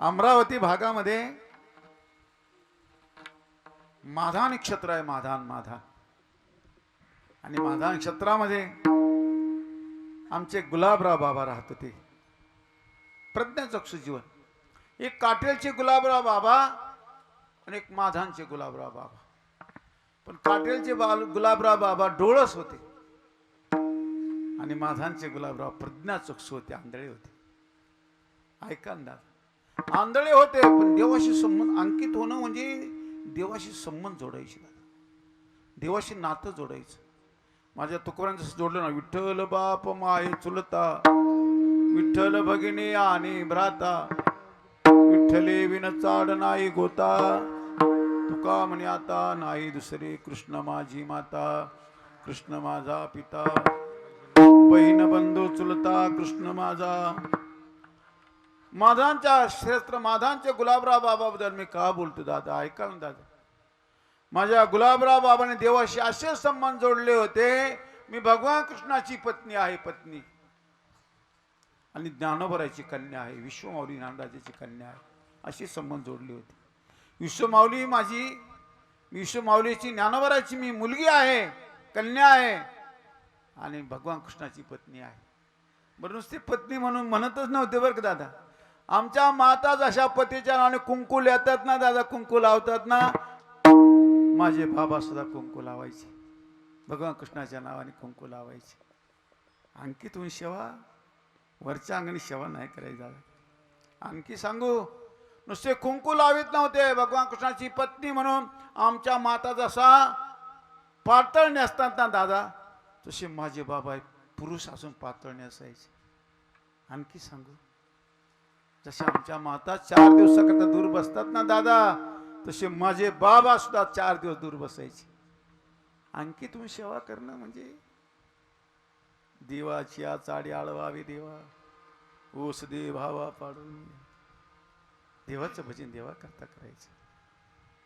अमरावती भागामध्ये माधा नक्षत्र आहे माधान माधा. आणि माधा नक्षत्रामध्ये आमचे गुलाबराव बाबा राहत होते. प्रज्ञाचक्षु जीवन. एक काटेलचे गुलाबराव बाबा आणि एक माधानचे गुलाबराव बाबा. पण काटेलचे बाल गुलाबराव बाबा डोळस होते. आणि माधानचे गुलाबराव प्रज्ञाचक्षु होते आंधळे होते. ऐका अंदाज आंधळे होते पण देवाशी संबंध अंकित होणं म्हणजे देवाशी संबंध जोडायची. देवाशी नातं जोडायचं. माझ्या तुकोरांचं जसं जोडलं ना विठ्ठल बाप माय चुलता विठ्ठल भगिनी आणि भ्राता विठ्ठले विन चाड नाही गोता तुका म्हणे आता नाही दुसरे कृष्ण माझी माता कृष्ण माझा पिता बहीण बंधू चुलता कृष्ण माझा माधांच्या श्रेष्ठ माधांचे गुलाबराव बाबाबद्दल मी का बोलतो दादा? ऐका ना दादा. माझ्या गुलाबराव बाबाने देवाशी असे संबंध जोडले होते मी भगवान कृष्णाची पत्नी आहे पत्नी. आणि ज्ञानोबराची कन्या आहे विश्वमाऊली ज्ञानराजाची कन्या आहे असे संबंध जोडले होते. विश्वमाऊली माझी विश्वमाऊलीची ज्ञानोबराची मी मुलगी आहे कन्या आहे आणि भगवान कृष्णाची पत्नी आहे. बरं नुसती पत्नी म्हणून म्हणतच नव्हते बरं का दादा? आमच्या माता जशा पतीच्या नावाने कुंकू येतात ना दादा कुंकू लावतात ना? माझे बाबा सुद्धा कुंकू लावायचे. भगवान कृष्णाच्या नावाने कुंकू लावायचे. आणखी तुम्ही शेवा वरच्या अंगणी सेवा नाही करायची दादा. आणखी सांगू नुसते कुंकू लावित नव्हते. भगवान कृष्णाची पत्नी म्हणून आमच्या माता जसा पातळ नेसतात ना दादा तसे माझे बाबा पुरुष असून पातळ नेसायचे आणखी सांगू जसे आमच्या माता चार दिवसाकरता दूर बसतात ना दादा? तसे माझे बाबा सुद्धा चार दिवस दूर बसायचे. आणखी तुम्ही सेवा करणं म्हणजे? देवाची आ चाडी आळवावी देवा. ऊस दे भावा पाडून. देवाचं भजन देवा करता करायचं.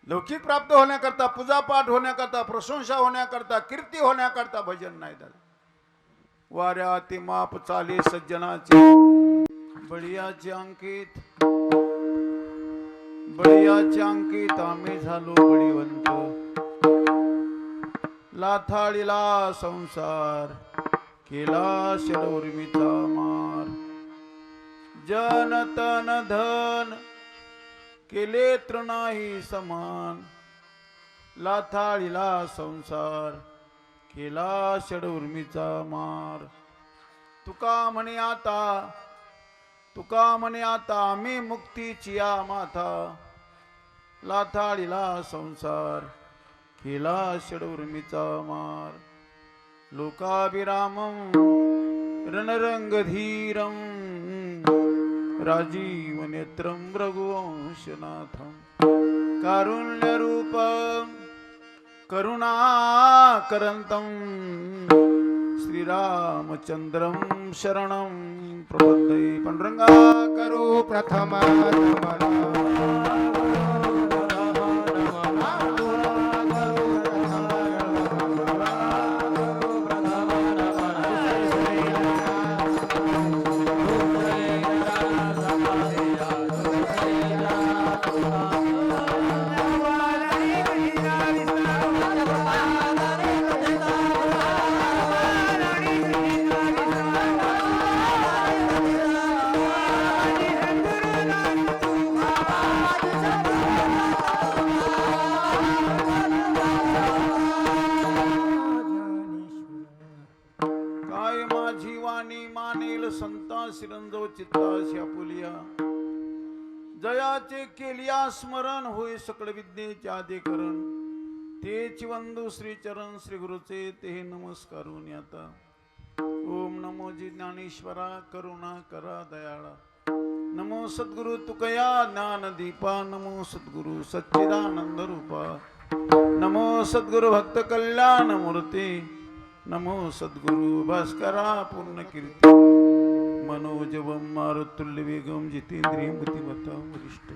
लौकिक प्राप्त होण्याकरता पूजापाठ होण्याकरता प्रशंसा होण्याकरता कीर्ती होण्याकरता भजन नाही दादा. वाऱ्या ते माप चाले सज्जनाचे बळियाचे अंकित बळियाचे अंकित आम्ही झालो बळीवंत. लाथाळीला संसार केला शिरौर्मीचा मार. जनतन धन केले तृणाही समान. लाथाळीला संसार केला षडउर्मीचा मार. तुका म्हणे आता तुका म्हणे आता आम्ही मुक्तीची या माथा. लाथाळीला संसार केला षडउर्मीचा मार. लोकाभिरामं रणरंगधीरं. राजीवनेत्रं रघुवंशनाथं. कारुण्यरूपं करुणाकरन्तं श्रीरामचन्द्रं शरणं प्रपद्ये पांडुरंगा करू प्रथम माझी वाणी मानेल संता शिरंजो चित्ताशी पुलिया जयाचे केलिया स्मरण होय सकळ विद्येचे आदिकरण तेच वंदू श्री चरण श्री गुरुचे ते नमस्कारून आता ओम नमो जी ज्ञानेश्वरा करुणा करा दयाळा. नमो सद्गुरु तुकया ज्ञान दीपा नमो सद्गुरु सच्चिदानंद रूपा. नमो सद्गुरु भक्त कल्याण मूर्ती. नमो सद्गुरु भास्करा पूर्ण कीर्ती। मनोजवम मारुतुल्य वेगम बुद्धिमत्ता वरिष्ठ।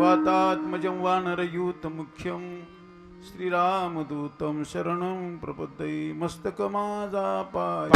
वातात्मजं वानरयूत मुख्यं श्रीरामदूतं शरणं प्रपद्ये मस्तकमाजापाय